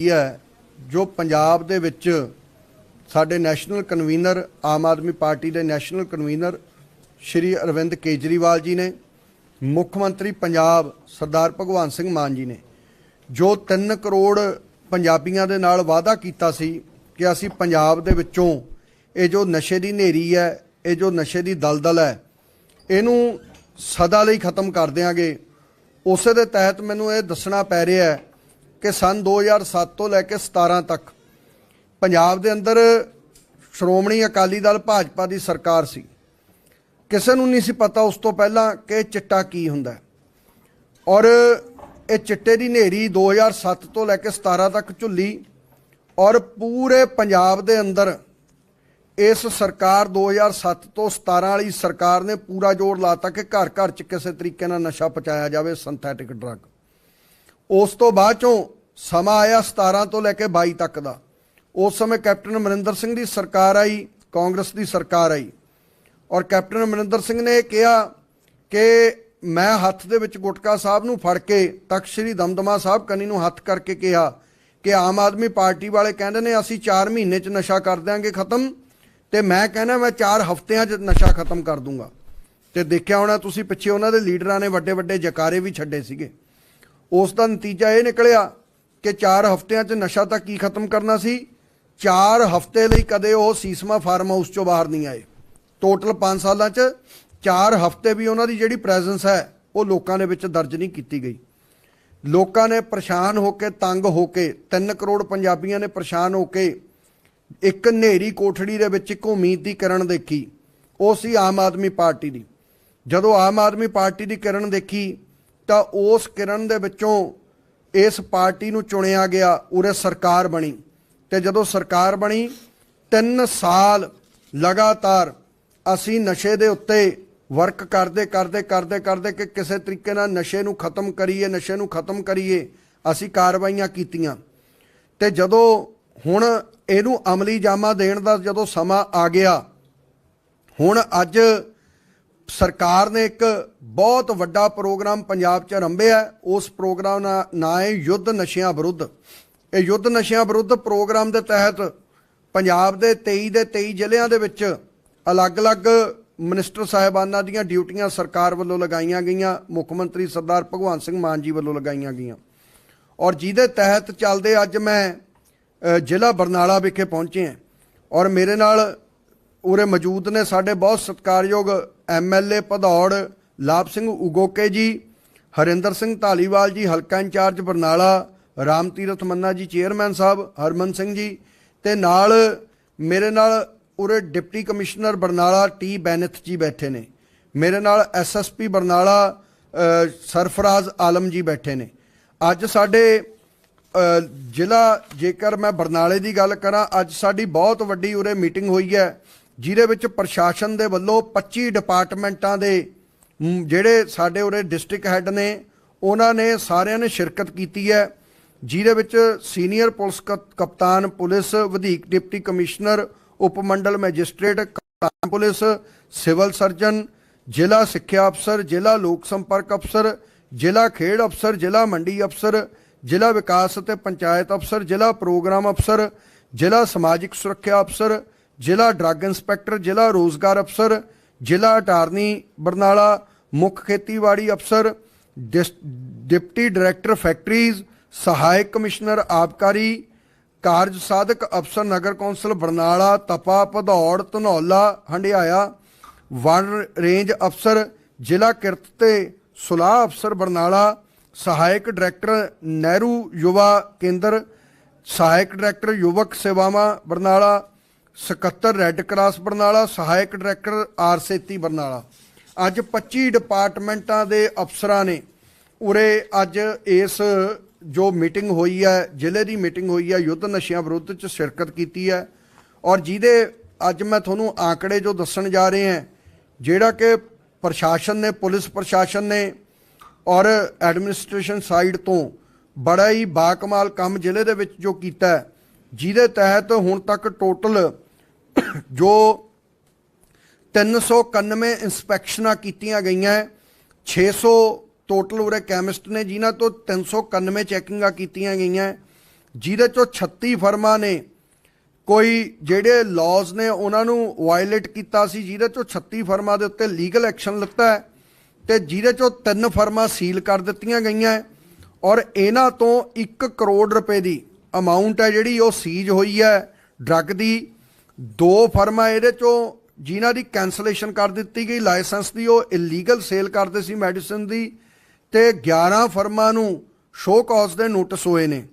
ਇਹ ਹੈ, ਜੋ ਪੰਜਾਬ ਦੇ ਵਿੱਚ ਸਾਡੇ national convener Aam Aadmi party ਦੇ ਨੈਸ਼ਨਲ ਕਨਵੀਨਰ ਸ਼੍ਰੀ ਅਰਵਿੰਦ ਕੇਜਰੀਵਾਲ ਜੀ ਨੇ, ਮੁੱਖ ਮੰਤਰੀ ਪੰਜਾਬ ਸਰਦਾਰ ਭਗਵੰਤ ਸਿੰਘ ਮਾਨ ਜੀ ਨੇ, ਜੋ 3 ਕਰੋੜ ਪੰਜਾਬੀਆਂ ਦੇ ਨਾਲ ਵਾਅਦਾ ਕੀਤਾ ਸੀ ਕਿ ਅਸੀਂ ਪੰਜਾਬ ਦੇ ਵਿੱਚੋਂ ਇਹ ਜੋ ਨਸ਼ੇ ਦੀ ਨੇਰੀ ਹੈ, ਇਹ ਜੋ ਨਸ਼ੇ ਦੀ ਦਲਦਲ ਹੈ, ਇਹਨੂੰ ਸਦਾ ਲਈ ਖਤਮ ਕਰ ਦਿਆਂਗੇ। ਉਸੇ ਦੇ ਤਹਿਤ ਮੈਨੂੰ ਇਹ ਦੱਸਣਾ ਪੈ ਰਿਹਾ ਹੈ ਕਿ ਸਨ 2007 ਤੋਂ ਲੈ ਕੇ 17 ਤੱਕ ਪੰਜਾਬ ਦੇ ਅੰਦਰ ਸ਼੍ਰੋਮਣੀ ਅਕਾਲੀ ਦਲ ਭਾਜਪਾ ਦੀ ਸਰਕਾਰ ਸੀ। ਕਿਸੇ ਨੂੰ ਨਹੀਂ ਸੀ ਪਤਾ ਉਸ ਤੋਂ ਪਹਿਲਾਂ ਕਿ ਚਿੱਟਾ ਕੀ ਹੁੰਦਾ ਹੈ। ਔਰ ਇਹ ਚਿੱਟੇ ਦੀ ਨੇਰੀ 2007 ਤੋਂ ਲੈ ਕੇ 17 ਤੱਕ ਝੁੱਲੀ ਔਰ ਪੂਰੇ ਪੰਜਾਬ ਦੇ ਅੰਦਰ ਇਸ ਸਰਕਾਰ 2007 ਤੋਂ 17 ਵਾਲੀ ਸਰਕਾਰ ਨੇ ਪੂਰਾ ਜ਼ੋਰ ਲਾਤਾ ਕਿ ਘਰ ਘਰ ਚ ਕਿਸੇ ਤਰੀਕੇ ਨਾਲ ਨਸ਼ਾ ਪਹੁੰਚਾਇਆ ਜਾਵੇ ਸਿੰਥੈਟਿਕ ਡਰੱਗ ਉਸ ਤੋਂ ਬਾਅਦ ਚੋਂ ਸਮਾਂ ਆਇਆ 17 ਤੋਂ ਲੈ ਕੇ 22 ਤੱਕ ਦਾ। ਉਸ ਸਮੇਂ ਕੈਪਟਨ ਅਮਰਿੰਦਰ ਸਿੰਘ ਦੀ ਸਰਕਾਰ ਆਈ, ਕਾਂਗਰਸ ਦੀ ਸਰਕਾਰ ਆਈ। ਔਰ ਕੈਪਟਨ ਅਮਰਿੰਦਰ ਸਿੰਘ ਨੇ ਇਹ ਕਿਹਾ ਕਿ ਮੈਂ ਹੱਥ ਦੇ ਵਿੱਚ ਗੁਟਕਾ ਸਾਹਿਬ ਨੂੰ ਫੜ ਕੇ ਤਖਤ ਸ੍ਰੀ ਦਮਦਮਾ ਸਾਹਿਬ ਕੰਨੀ ਨੂੰ ਹੱਥ ਕਰਕੇ ਕਿਹਾ ਕਿ ਆਮ ਆਦਮੀ ਪਾਰਟੀ ਵਾਲੇ ਕਹਿੰਦੇ ਨੇ, ਅਸੀਂ 4 ਮਹੀਨੇ 'ਚ ਨਸ਼ਾ ਕਰ ਦਿਆਂਗੇ ਖਤਮ ਤੇ ਮੈਂ ਕਹਿੰਦਾ ਮੈਂ 4 ਹਫ਼ਤਿਆਂ 'ਚ ਨਸ਼ਾ ਖਤਮ ਕਰ ਦੂੰਗਾ। ਤੇ ਦੇਖਿਆ ਹੋਣਾ ਤੁਸੀਂ ਪਿੱਛੇ ਉਹਨਾਂ ਦੇ ਲੀਡਰਾਂ ਨੇ ਵੱਡੇ ਵੱਡੇ ਜਕਾਰੇ ਵੀ ਛੱਡੇ ਸੀਗੇ। ਉਸ ਦਾ ਨਤੀਜਾ ਇਹ ਨਿਕਲਿਆ ਕਿ 4 ਹਫ਼ਤਿਆਂ 'ਚ ਨਸ਼ਾ ਤਾਂ ਕੀ ਖਤਮ ਕਰਨਾ ਸੀ? 4 ਹਫ਼ਤੇ ਲਈ ਕਦੇ ਉਹ ਸੀਸਮਾ ਫਾਰਮ ਹਾਊਸ 'ਚੋਂ ਬਾਹਰ ਨਹੀਂ ਆਏ। ਟੋਟਲ 5 ਸਾਲਾਂ 'ਚ 4 ਹਫ਼ਤੇ ਵੀ ਉਹਨਾਂ ਦੀ ਜਿਹੜੀ ਪ੍ਰੈਜ਼ੈਂਸ ਹੈ, ਉਹ ਲੋਕਾਂ ਦੇ ਵਿੱਚ ਦਰਜ ਨਹੀਂ ਕੀਤੀ ਗਈ। ਲੋਕਾਂ ਨੇ ਪਰੇਸ਼ਾਨ ਹੋ ਕੇ, ਤੰਗ ਹੋ ਕੇ 3 ਕਰੋੜ ਪੰਜਾਬੀਆਂ ਨੇ ਪਰੇਸ਼ਾਨ ਹੋ ਕੇ ਇੱਕ ਹਨੇਰੀ ਕੋਠੜੀ ਦੇ ਵਿੱਚ ਇੱਕ ਉਮੀਦ ਦੀ ਕਿਰਨ ਦੇਖੀ। ਉਹ ਸੀ ਆਮ ਆਦਮੀ ਪਾਰਟੀ ਦੀ। ਜਦੋਂ ਆਮ ਆਦਮੀ ਪਾਰਟੀ ਦੀ ਕਿਰਨ ਦੇਖੀ ਤਾਂ ਉਸ ਕਿਰਨ ਦੇ ਵਿੱਚੋਂ ਇਸ ਪਾਰਟੀ ਨੂੰ ਚੁਣਿਆ ਗਿਆ, ਉਰੇ ਸਰਕਾਰ ਬਣੀ। ਤੇ ਜਦੋਂ ਸਰਕਾਰ ਬਣੀ 3 ਸਾਲ ਲਗਾਤਾਰ ਅਸੀਂ ਨਸ਼ੇ ਦੇ ਉੱਤੇ ਵਰਕ ਕਰਦੇ ਕਰਦੇ ਕਰਦੇ ਕਰਦੇ ਕਿ ਕਿਸੇ ਤਰੀਕੇ ਨਾਲ ਨਸ਼ੇ ਨੂੰ ਖਤਮ ਕਰੀਏ, ਨਸ਼ੇ ਨੂੰ ਖਤਮ ਕਰੀਏ, ਅਸੀਂ ਕਾਰਵਾਈਆਂ ਕੀਤੀਆਂ। ਤੇ ਜਦੋਂ ਹੁਣ ਇਹਨੂੰ ਅਮਲੀ ਜਾਮਾ ਦੇਣ ਦਾ ਜਦੋਂ ਸਮਾਂ ਆ ਗਿਆ, ਹੁਣ ਅੱਜ ਸਰਕਾਰ ਨੇ ਇੱਕ ਬਹੁਤ ਵੱਡਾ ਪ੍ਰੋਗਰਾਮ ਪੰਜਾਬ 'ਚ ਆਰੰਭਿਆ ਉਸ ਪ੍ਰੋਗਰਾਮ ਦਾ ਨਾਂ ਹੈ ਯੁੱਧ ਨਸ਼ਿਆਂ ਵਿਰੁੱਧ। ਇਹ ਯੁੱਧ ਨਸ਼ਿਆਂ ਵਿਰੁੱਧ ਪ੍ਰੋਗਰਾਮ ਦੇ ਤਹਿਤ ਪੰਜਾਬ ਦੇ 23 ਦੇ 23 ਜ਼ਿਲ੍ਹਿਆਂ ਦੇ ਵਿੱਚ ਅਲੱਗ-ਅਲੱਗ ਮਿਨਿਸਟਰ ਸਾਹਿਬਾਨਾਂ ਦੀਆਂ ਡਿਊਟੀਆਂ ਸਰਕਾਰ ਵੱਲੋਂ ਲਗਾਈਆਂ ਗਈਆਂ। ਮੁੱਖ ਮੰਤਰੀ ਸਰਦਾਰ ਭਗਵੰਤ ਸਿੰਘ ਮਾਨ ਜੀ ਵੱਲੋਂ ਲਗਾਈਆਂ ਗਈਆਂ। ਔਰ ਜਿਹਦੇ ਤਹਿਤ ਚੱਲਦੇ ਅੱਜ ਮੈਂ ਜ਼ਿਲ੍ਹਾ ਬਰਨਾਲਾ ਵਿਖੇ ਪਹੁੰਚੇ ਹਾਂ। ਔਰ ਮੇਰੇ ਨਾਲ ਉਰੇ ਮੌਜੂਦ ਨੇ ਸਾਡੇ ਬਹੁਤ ਸਤਿਕਾਰਯੋਗ ਐਮਐਲਏ ਭਦੌੜ, ਲਾਭ ਸਿੰਘ ਉਗੋਕੇ ਜੀ, ਹਰਿੰਦਰ ਸਿੰਘ ਢਾਲੀਵਾਲ ਜੀ, ਹਲਕਾ ਇੰਚਾਰਜ ਬਰਨਾਲਾ ਰਾਮ ਤੀਰਥ ਮੰਨਾ ਜੀ, ਚੇਅਰਮੈਨ ਸਾਹਿਬ, ਹਰਮਨ ਸਿੰਘ ਜੀ ਤੇ ਨਾਲ ਮੇਰੇ ਨਾਲ ਉਰੇ deputy commissioner Barnala T Benith ji ਬੈਠੇ ਨੇ। ਮੇਰੇ ਨਾਲ ਐਸਐਸਪੀ ਬਰਨਾਲਾ ਸਰਫਰਾਜ਼ ਆਲਮ ਜੀ ਬੈਠੇ ਨੇ। ਅੱਜ ਸਾਡੇ ਜ਼ਿਲ੍ਹਾ ਜੇਕਰ ਮੈਂ ਬਰਨਾਲੇ ਦੀ ਗੱਲ ਕਰਾਂ, ਅੱਜ ਸਾਡੀ ਬਹੁਤ ਵੱਡੀ ਉਰੇ ਮੀਟਿੰਗ ਹੋਈ ਹੈ। ਜਿਹਦੇ ਵਿੱਚ ਪ੍ਰਸ਼ਾਸਨ ਦੇ ਵੱਲੋਂ 25 ਡਿਪਾਰਟਮੈਂਟਾਂ ਦੇ ਜਿਹੜੇ ਸਾਡੇ ਉਰੇ ਡਿਸਟ੍ਰਿਕਟ ਹੈੱਡ ਨੇ, ਉਹਨਾਂ ਨੇ ਸਾਰਿਆਂ ਨੇ ਸ਼ਿਰਕਤ ਕੀਤੀ ਹੈ, ਜਿਹਦੇ ਵਿੱਚ ਸੀਨੀਅਰ ਪੁਲਿਸ ਕ- ਕਪਤਾਨ ਪੁਲਿਸ, ਵਧੀਕ ਡਿਪਟੀ ਕਮਿਸ਼ਨਰ ਉਪ ਮੰਡਲ ਮੈਜਿਸਟ੍ਰੇਟ, ਕਪਤਾਨ ਪੁਲਿਸ, ਸਿਵਲ ਸਰਜਨ, ਜ਼ਿਲ੍ਹਾ ਸਿੱਖਿਆ ਅਫਸਰ, ਜ਼ਿਲ੍ਹਾ ਲੋਕ ਸੰਪਰਕ ਅਫਸਰ, ਜ਼ਿਲ੍ਹਾ ਖੇਡ ਅਫਸਰ, ਜ਼ਿਲ੍ਹਾ ਮੰਡੀ ਅਫਸਰ, ਜ਼ਿਲ੍ਹਾ ਵਿਕਾਸ ਅਤੇ ਪੰਚਾਇਤ ਅਫਸਰ, ਜ਼ਿਲ੍ਹਾ ਪ੍ਰੋਗਰਾਮ ਅਫਸਰ, ਜ਼ਿਲ੍ਹਾ ਸਮਾਜਿਕ ਸੁਰੱਖਿਆ ਅਫਸਰ ਜ਼ਿਲ੍ਹਾ ਡਰੱਗ ਇੰਸਪੈਕਟਰ, ਜ਼ਿਲ੍ਹਾ ਰੋਜ਼ਗਾਰ ਅਫਸਰ, ਜ਼ਿਲ੍ਹਾ ਅਟਾਰਨੀ ਬਰਨਾਲਾ, ਮੁੱਖ ਖੇਤੀਬਾੜੀ ਅਫਸਰ, ਡਿਸ- ਡਿਪਟੀ ਡਾਇਰੈਕਟਰ ਫੈਕਟਰੀਜ਼, ਸਹਾਇਕ ਕਮਿਸ਼ਨਰ ਆਬਕਾਰੀ, ਕਾਰਜ ਸਾਧਕ ਅਫਸਰ ਨਗਰ council Barnala, Tapa, Bhadaur, Dhanaula, Handiaya one range ਅਫਸਰ, ਜ਼ਿਲ੍ਹਾ ਕਿਰਤ ਤੇ ਸੁਲਾਹ ਅਫਸਰ ਬਰਨਾਲਾ, ਸਹਾਇਕ ਡਾਇਰੈਕਟਰ ਨਹਿਰੂ ਯੁਵਾ ਕੇਂਦਰ, ਸਹਾਇਕ ਡਾਇਰੈਕਟਰ ਯੁਵਕ ਸੇਵਾਵਾਂ ਬਰਨਾਲਾ ਸਕੱਤਰ ਰੈੱਡ ਕਰਾਸ ਬਰਨਾਲਾ, ਸਹਾਇਕ ਡਾਇਰੈਕਟਰ ਆਰ ਸੇਤੀ ਬਰਨਾਲਾ। ਅੱਜ 25 ਡਿਪਾਰਟਮੈਂਟਾਂ ਦੇ ਅਫਸਰਾਂ ਨੇ ਉਰੇ ਅੱਜ ਇਸ ਜੋ ਮੀਟਿੰਗ ਹੋਈ ਹੈ, ਜ਼ਿਲ੍ਹੇ ਦੀ ਮੀਟਿੰਗ ਹੋਈ ਹੈ, ਯੁੱਧ ਨਸ਼ਿਆਂ ਵਿਰੁੱਧ ਚ ਸ਼ਿਰਕਤ ਕੀਤੀ ਹੈ। ਔਰ ਜਿਹਦੇ ਅੱਜ ਮੈਂ ਤੁਹਾਨੂੰ ਆંકੜੇ ਜੋ ਦੱਸਣ ਜਾ ਰਹੇ ਹਾਂ, ਜਿਹੜਾ ਕਿ ਪ੍ਰਸ਼ਾਸਨ ਨੇ, ਪੁਲਿਸ ਪ੍ਰਸ਼ਾਸਨ ਨੇ ਔਰ ਐਡਮਿਨਿਸਟ੍ਰੇਸ਼ਨ ਸਾਈਡ ਤੋਂ ਬੜਾ ਹੀ ਬਾਕਮਾਲ ਕੰਮ ਜ਼ਿਲ੍ਹੇ ਦੇ ਵਿੱਚ ਜੋ ਕੀਤਾ ਜਿਹਦੇ ਤਹਿਤ ਹੁਣ ਤੱਕ ਟੋਟਲ ਜੋ 391 ਇਨਸਪੈਕਸ਼ਨਾਂ ਕੀਤੀਆਂ ਗਈਆਂ ਹੈ। 600 ਟੋਟਲ ਉਰੇ ਕੈਮਿਸਟ ਨੇ, ਜਿਨ੍ਹਾਂ ਤੋਂ 391 ਚੈਕਿੰਗਾਂ ਕੀਤੀਆਂ ਗਈਆਂ, ਜਿਹਦੇ ਚੋਂ 36 ਫਰਮਾਂ ਨੇ ਕੋਈ ਜਿਹੜੇ ਲਾਜ਼ ਨੇ ਉਹਨਾਂ ਨੂੰ ਵਾਇਲੇਟ ਕੀਤਾ ਸੀ, ਜਿਹਦੇ ਚੋਂ 36 ਫਰਮਾਂ ਦੇ ਉੱਤੇ ਲੀਗਲ ਐਕਸ਼ਨ ਲਿੱਤਾ ਹੈ ਤੇ ਜਿਹਦੇ ਚੋਂ ਤਿੰਨ ਫਰਮਾਂ ਸੀਲ ਕਰ ਦਿੱਤੀਆਂ ਗਈਆਂ ਔਰ ਇਹਨਾਂ ਤੋਂ 1 ਕਰੋੜ ਰੁਪਏ ਦੀ ਅਮਾਉਂਟ ਹੈ ਜਿਹੜੀ ਉਹ ਸੀਜ਼ ਹੋਈ ਹੈ ਡਰੱਗ ਦੀ ਦੋ ਫਰਮਾਂ ਇਹਦੇ ਚੋਂ ਜਿਨ੍ਹਾਂ ਦੀ ਕੈਂਸਲੇਸ਼ਨ ਕਰ ਦਿੱਤੀ ਗਈ ਲਾਇਸੈਂਸ ਦੀ, ਉਹ ਇਲੀਗਲ ਸੇਲ ਕਰਦੇ ਸੀ ਮੈਡੀਸਿਨ ਦੀ, ਤੇ 11 ਫਰਮਾਂ ਨੂੰ ਸ਼ੋਅ ਕਾਜ਼ ਦੇ ਨੋਟਿਸ ਹੋਏ ਨੇ।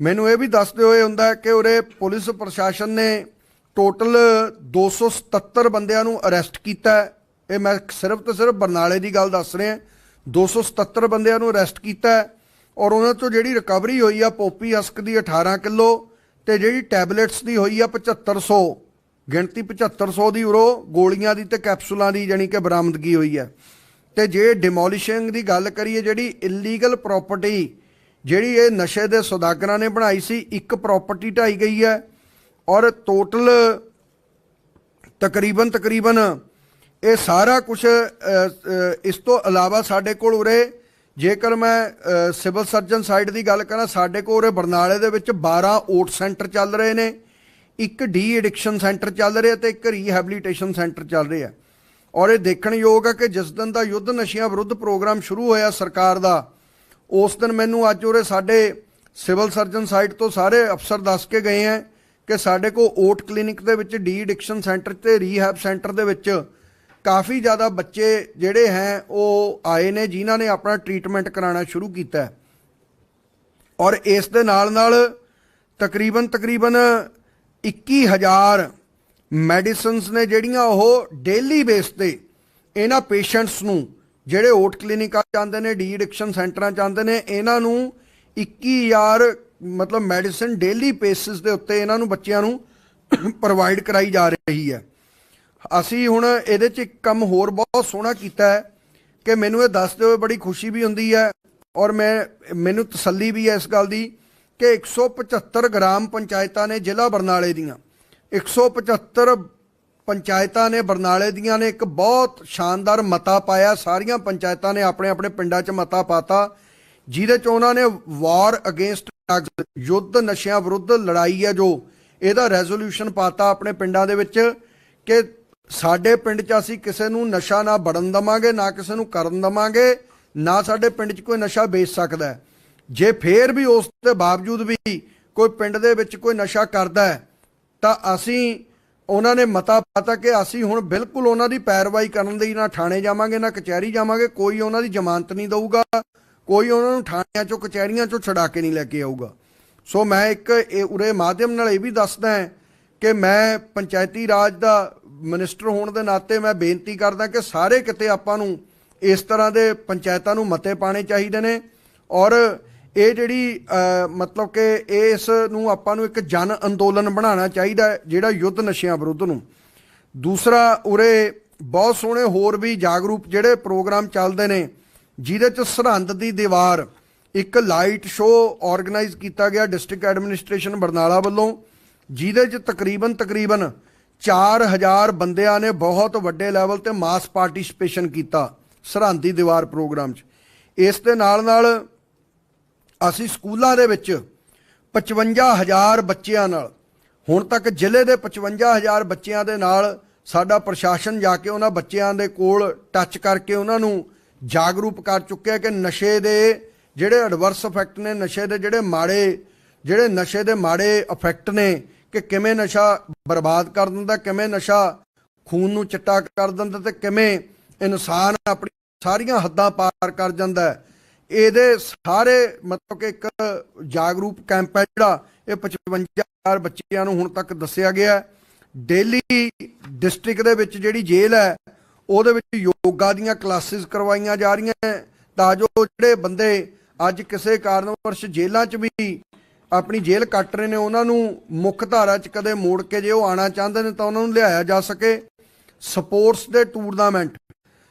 ਮੈਨੂੰ ਇਹ ਵੀ ਦੱਸਦੇ ਹੋਏ ਹੁੰਦਾ ਕਿ ਉਰੇ ਪੁਲਿਸ ਪ੍ਰਸ਼ਾਸਨ ਨੇ ਟੋਟਲ 277 ਬੰਦਿਆਂ ਨੂੰ ਅਰੈਸਟ ਕੀਤਾ ਇਹ ਮੈਂ ਸਿਰਫ ਤੇ ਸਿਰਫ ਬਰਨਾਲੇ ਦੀ ਗੱਲ ਦੱਸ ਰਿਹਾ। 277 ਬੰਦਿਆਂ ਨੂੰ ਅਰੈਸਟ ਕੀਤਾ ਔਰ ਉਹਨਾਂ ਤੋਂ ਜਿਹੜੀ ਰਿਕਵਰੀ ਹੋਈ ਆ ਪੋਪੀ ਅਸਕ ਦੀ 18 ਕਿਲੋ ਤੇ ਜਿਹੜੀ ਟੈਬਲੇਟਸ ਦੀ ਹੋਈ ਆ 7500 ਗਿਣਤੀ 7500 ਦੀ ਉਰੋ, ਗੋਲੀਆਂ ਦੀ ਤੇ ਕੈਪਸੂਲਾਂ ਦੀ ਜਾਨੀ ਕਿ ਬਰਾਮਦਗੀ ਹੋਈ ਹੈ ਤੇ ਜੇ ਡਿਮੋਲਿਸ਼ਿੰਗ ਦੀ ਗੱਲ ਕਰੀਏ, ਜਿਹੜੀ ਇਲੀਗਲ ਪ੍ਰਾਪਰਟੀ ਜਿਹੜੀ ਇਹ ਨਸ਼ੇ ਦੇ ਸੌਦਾਗਰਾਂ ਨੇ ਬਣਾਈ ਸੀ, ਇੱਕ ਪ੍ਰਾਪਰਟੀ ਢਾਈ ਗਈ ਹੈ ਔਰ ਟੋਟਲ ਤਕਰੀਬਨ ਤਕਰੀਬਨ ਇਹ ਸਾਰਾ ਕੁਝ ਇਸ ਤੋਂ ਇਲਾਵਾ ਸਾਡੇ ਕੋਲ ਉਰੇ ਜੇਕਰ ਮੈਂ ਸਿਵਲ ਸਰਜਨ ਸਾਈਡ ਦੀ ਗੱਲ ਕਰਾਂ, ਸਾਡੇ ਕੋਲ ਉਰੇ ਬਰਨਾਲੇ ਦੇ ਵਿੱਚ 12 ਓਟ ਸੈਂਟਰ ਚੱਲ ਰਹੇ ਨੇ, ਇੱਕ ਡੀ ਐਡਿਕਸ਼ਨ ਸੈਂਟਰ ਚੱਲ ਰਿਹਾ ਤੇ ਇੱਕ ਰੀਹੈਬਿਲਿਟੇਸ਼ਨ ਸੈਂਟਰ ਚੱਲ ਰਿਹਾ। ਔਰ ਇਹ ਦੇਖਣ ਯੋਗ ਹੈ ਕਿ ਜਿਸ ਦਿਨ ਦਾ ਯੁੱਧ ਨਸ਼ਿਆਂ ਵਿਰੁੱਧ ਪ੍ਰੋਗਰਾਮ ਸ਼ੁਰੂ ਹੋਇਆ ਸਰਕਾਰ ਦਾ, ਉਸ ਦਿਨ ਮੈਨੂੰ ਅੱਜ ਉਰੇ ਸਾਡੇ ਸਿਵਲ ਸਰਜਨ ਸਾਈਡ ਤੋਂ ਸਾਰੇ ਅਫਸਰ ਦੱਸ ਕੇ ਗਏ ਹੈ ਕਿ ਸਾਡੇ ਕੋਲ ਓਟ ਕਲੀਨਿਕ ਦੇ ਵਿੱਚ ਡੀ ਐਡਿਕਸ਼ਨ ਸੈਂਟਰ ਤੇ ਰੀਹੈਬ ਸੈਂਟਰ ਦੇ ਵਿੱਚ ਕਾਫੀ ਜ਼ਿਆਦਾ ਬੱਚੇ ਜਿਹੜੇ ਹੈ, ਉਹ ਆਏ ਨੇ, ਜਿਨ੍ਹਾਂ ਨੇ ਆਪਣਾ ਟ੍ਰੀਟਮੈਂਟ ਕਰਾਉਣਾ ਸ਼ੁਰੂ ਕੀਤਾ ਔਰ ਇਸ ਦੇ ਨਾਲ ਨਾਲ ਤਕਰੀਬਨ ਤਕਰੀਬਨ 21000 ਮੈਡੀਸਿਨਸ ਨੇ ਜਿਹੜੀਆਂ ਉਹ ਡੇਲੀ ਬੇਸ ਤੇ ਇਹਨਾਂ ਪੇਸ਼ੈਂਟਸ ਨੂੰ, ਜਿਹੜੇ ਓਟ ਕਲੀਨਿਕਾਂ ਜਾਂਦੇ ਨੇ ਡੀ ਐਡਿਕਸ਼ਨ ਸੈਂਟਰਾਂ ਜਾਂਦੇ ਨੇ, ਇਹਨਾਂ ਨੂੰ 21000 ਮਤਲਬ ਮੈਡੀਸਿਨ ਡੇਲੀ ਬੇਸਿਸ ਦੇ ਉੱਤੇ ਇਹਨਾਂ ਨੂੰ ਬੱਚਿਆਂ ਨੂੰ ਪ੍ਰੋਵਾਈਡ ਕਰਾਈ ਜਾ ਰਹੀ ਹੈ। ਅਸੀਂ ਹੁਣ ਇਹਦੇ 'ਚ ਇੱਕ ਕੰਮ ਹੋਰ ਬਹੁਤ ਸੋਹਣਾ ਕੀਤਾ ਹੈ ਕਿ ਮੈਨੂੰ ਇਹ ਦੱਸਦੇ ਹੋਏ ਬੜੀ ਖੁਸ਼ੀ ਵੀ ਹੁੰਦੀ ਹੈ ਔਰ ਮੈਂ, ਮੈਨੂੰ ਤਸੱਲੀ ਵੀ ਹੈ ਇਸ ਗੱਲ ਦੀ ਕਿ 175 ਗ੍ਰਾਮ ਪੰਚਾਇਤਾਂ ਨੇ ਜ਼ਿਲ੍ਹਾ ਬਰਨਾਲੇ ਦੀਆਂ 175 ਪੰਚਾਇਤਾਂ ਨੇ ਬਰਨਾਲੇ ਦੀਆਂ ਨੇ ਇੱਕ ਬਹੁਤ ਸ਼ਾਨਦਾਰ ਮਤਾ ਪਾਇਆ, ਸਾਰੀਆਂ ਪੰਚਾਇਤਾਂ ਨੇ ਆਪਣੇ ਆਪਣੇ ਪਿੰਡਾਂ 'ਚ ਮਤਾ ਪਾਤਾ, ਜਿਹਦੇ 'ਚ ਉਹਨਾਂ ਨੇ ਵਾਰ ਅਗੇਂਸਟ ਡਰੱਗਸ ਯੁੱਧ ਨਸ਼ਿਆਂ ਵਿਰੁੱਧ ਲੜਾਈ ਹੈ ਜੋ, ਇਹਦਾ ਰੈਜ਼ੋਲੂਸ਼ਨ ਪਾਤਾ ਆਪਣੇ ਪਿੰਡਾਂ ਦੇ ਵਿੱਚ ਕਿ ਸਾਡੇ ਪਿੰਡ 'ਚ ਅਸੀਂ ਕਿਸੇ ਨੂੰ ਨਸ਼ਾ ਨਾ ਬੜਨ ਦਵਾਂਗੇ, ਨਾ ਕਿਸੇ ਨੂੰ ਕਰਨ ਦਵਾਂਗੇ, ਨਾ ਸਾਡੇ ਪਿੰਡ 'ਚ ਕੋਈ ਨਸ਼ਾ ਵੇਚ ਸਕਦਾ ਜੇ ਫੇਰ ਵੀ ਉਸ ਦੇ ਬਾਵਜੂਦ ਵੀ ਕੋਈ ਪਿੰਡ ਦੇ ਵਿੱਚ ਕੋਈ ਨਸ਼ਾ ਕਰਦਾ ਹੈ, ਤਾਂ ਅਸੀਂ ਉਹਨਾਂ ਨੇ ਮਤਾ ਪਾਤਾ ਕਿ ਅਸੀਂ ਹੁਣ ਬਿਲਕੁਲ ਉਹਨਾਂ ਦੀ ਪੈਰਵਾਈ ਕਰਨ ਲਈ ਨਾ ਥਾਣੇ ਜਾਵਾਂਗੇ, ਨਾ ਕਚਹਿਰੀ ਜਾਵਾਂਗੇ, ਕੋਈ ਉਹਨਾਂ ਦੀ ਜ਼ਮਾਨਤ ਨਹੀਂ ਦਊਗਾ, ਕੋਈ ਉਹਨਾਂ ਨੂੰ ਥਾਣਿਆਂ ਚੋਂ, ਕਚਹਿਰੀਆਂ ਚੋਂ ਛਡਾ ਕੇ ਨਹੀਂ ਲੈ ਕੇ ਆਊਗਾ। ਸੋ ਮੈਂ ਇੱਕ ਇਹ ਉਰੇ ਮਾਧਿਅਮ ਨਾਲ ਇਹ ਵੀ ਦੱਸਦਾ ਹਾਂ ਕਿ ਮੈਂ ਪੰਚਾਇਤੀ ਰਾਜ ਦਾ ਮਿਨਿਸਟਰ ਹੋਣ ਦੇ ਨਾਤੇ ਮੈਂ ਬੇਨਤੀ ਕਰਦਾ ਕਿ ਸਾਰੇ ਕਿਤੇ ਆਪਾਂ ਨੂੰ ਇਸ ਤਰ੍ਹਾਂ ਦੇ ਪੰਚਾਇਤਾਂ ਨੂੰ ਮਤੇ ਪਾਣੇ ਚਾਹੀਦੇ ਨੇ ਔਰ ਇਹ ਜਿਹੜੀ ਮਤਲਬ ਕਿ ਇਸ ਨੂੰ ਆਪਾਂ ਨੂੰ ਇੱਕ ਜਨ ਅੰਦੋਲਨ ਬਣਾਉਣਾ ਚਾਹੀਦਾ ਜਿਹੜਾ ਯੁੱਧ ਨਸ਼ਿਆਂ ਵਿਰੁੱਧ ਨੂੰ। ਦੂਸਰਾ, ਉਰੇ ਬਹੁਤ ਸੋਹਣੇ ਹੋਰ ਵੀ ਜਾਗਰੂਕ ਜਿਹੜੇ ਪ੍ਰੋਗਰਾਮ ਚੱਲਦੇ ਨੇ, ਜਿਹਦੇ ਚ ਸਰਹੰਦ ਦੀ ਦੀਵਾਰ ਇੱਕ ਲਾਈਟ ਸ਼ੋਅ ਆਰਗੇਨਾਈਜ਼ ਕੀਤਾ ਗਿਆ ਡਿਸਟ੍ਰਿਕਟ ਐਡਮਿਨਿਸਟ੍ਰੇਸ਼ਨ ਬਰਨਾਲਾ ਵੱਲੋਂ, ਜਿਹਦੇ ਚ ਤਕਰੀਬਨ ਤਕਰੀਬਨ 4000 ਬੰਦਿਆਂ ਨੇ ਬਹੁਤ ਵੱਡੇ ਲੈਵਲ ਤੇ ਮਾਸ ਪਾਰਟਿਸਿਪੇਸ਼ਨ ਕੀਤਾ ਸਰਹੰਦ ਦੀਵਾਰ ਪ੍ਰੋਗਰਾਮ 'ਚ। ਇਸ ਦੇ ਨਾਲ ਨਾਲ ਅਸੀਂ ਸਕੂਲਾਂ ਦੇ ਵਿੱਚ 55000 ਬੱਚਿਆਂ ਨਾਲ, ਹੁਣ ਤੱਕ ਜ਼ਿਲ੍ਹੇ ਦੇ 55000 ਬੱਚਿਆਂ ਦੇ ਨਾਲ ਸਾਡਾ ਪ੍ਰਸ਼ਾਸਨ ਜਾ ਕੇ ਉਹਨਾਂ ਬੱਚਿਆਂ ਦੇ ਕੋਲ ਟੱਚ ਕਰਕੇ ਉਹਨਾਂ ਨੂੰ ਜਾਗਰੂਕ ਕਰ ਚੁੱਕਿਆ ਕਿ ਨਸ਼ੇ ਦੇ ਜਿਹੜੇ ਐਡਵਰਸ ਇਫੈਕਟ ਨੇ, ਨਸ਼ੇ ਦੇ ਜਿਹੜੇ ਮਾੜੇ, ਜਿਹੜੇ ਨਸ਼ੇ ਦੇ ਮਾੜੇ ਇਫੈਕਟ ਨੇ ਕਿ ਕਿਵੇਂ ਨਸ਼ਾ ਬਰਬਾਦ ਕਰ ਦਿੰਦਾ, ਕਿਵੇਂ ਨਸ਼ਾ ਖੂਨ ਨੂੰ ਚਿੱਟਾ ਕਰ ਦਿੰਦਾ ਤੇ ਕਿਵੇਂ ਇਨਸਾਨ ਆਪਣੀ ਸਾਰੀਆਂ ਹੱਦਾਂ ਪਾਰ ਕਰ ਜਾਂਦਾ ਇਹਦੇ ਸਾਰੇ ਮਤਲਬ ਕਿ ਇੱਕ ਜਾਗਰੂਕ ਕੈਂਪ ਹੈ ਜਿਹੜਾ ਇਹ 55000 ਬੱਚਿਆਂ ਨੂੰ ਹੁਣ ਤੱਕ ਦੱਸਿਆ ਗਿਆ ਡੇਲੀ ਡਿਸਟ੍ਰਿਕਟ ਦੇ ਵਿੱਚ ਜਿਹੜੀ ਜੇਲ੍ਹ ਹੈ, ਉਹਦੇ ਵਿੱਚ ਯੋਗਾ ਦੀਆਂ ਕਲਾਸਿਸ ਕਰਵਾਈਆਂ ਜਾ ਰਹੀਆਂ ਤਾਂ ਜੋ ਜਿਹੜੇ ਬੰਦੇ ਅੱਜ ਕਿਸੇ ਕਾਰਨਵਰਸ਼ ਜੇਲ੍ਹਾਂ 'ਚ ਵੀ ਆਪਣੀ ਜੇਲ੍ਹ ਕੱਟ ਰਹੇ ਨੇ, ਉਹਨਾਂ ਨੂੰ ਮੁੱਖ ਧਾਰਾ 'ਚ ਕਦੇ ਮੋੜ ਕੇ ਜੇ ਉਹ ਆਣਾ ਚਾਹੁੰਦੇ ਨੇ ਤਾਂ ਉਹਨਾਂ ਨੂੰ ਲਿਆਇਆ ਜਾ ਸਕੇ। ਸਪੋਰਟਸ ਦੇ ਟੂਰਨਾਮੈਂਟ,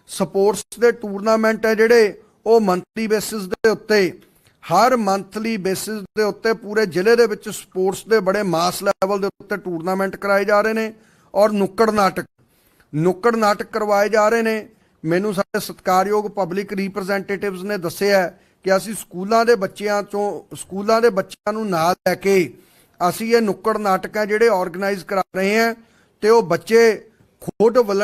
ਸਪੋਰਟਸ ਦੇ ਟੂਰਨਾਮੈਂਟ ਹੈ ਜਿਹੜੇ ਉਹ ਮੰਥਲੀ ਬੇਸਿਸ ਦੇ ਉੱਤੇ, ਹਰ ਮੰਥਲੀ ਬੇਸਿਸ ਦੇ ਉੱਤੇ ਪੂਰੇ ਜ਼ਿਲ੍ਹੇ ਦੇ ਵਿੱਚ ਸਪੋਰਟਸ ਦੇ ਬੜੇ ਮਾਸ ਲੈਵਲ ਦੇ ਉੱਤੇ ਟੂਰਨਾਮੈਂਟ ਕਰਾਏ ਜਾ ਰਹੇ ਨੇ ਔਰ ਨੁੱਕੜ ਨਾਟਕ ਨੁੱਕੜ ਨਾਟਕ ਕਰਵਾਏ ਜਾ ਰਹੇ ਨੇ। ਮੈਨੂੰ ਸਾਡੇ ਸਤਿਕਾਰਯੋਗ ਪਬਲਿਕ ਰਿਪਰੈਜ਼ੈਂਟੇਟਿਵਸ ਨੇ ਦੱਸਿਆ ਕਿ ਅਸੀਂ ਸਕੂਲਾਂ ਦੇ ਬੱਚਿਆਂ ਤੋਂ ਸਕੂਲਾਂ ਦੇ ਬੱਚਿਆਂ ਨੂੰ ਨਾਲ ਲੈ ਕੇ ਅਸੀਂ ਇਹ ਨੁੱਕੜ ਨਾਟਕ ਹੈ ਜਿਹੜੇ ਆਰਗੇਨਾਈਜ਼ ਕਰਾ ਰਹੇ ਹਾਂ ਤੇ ਉਹ ਬੱਚੇ ਖੁਦ ਵਲੰ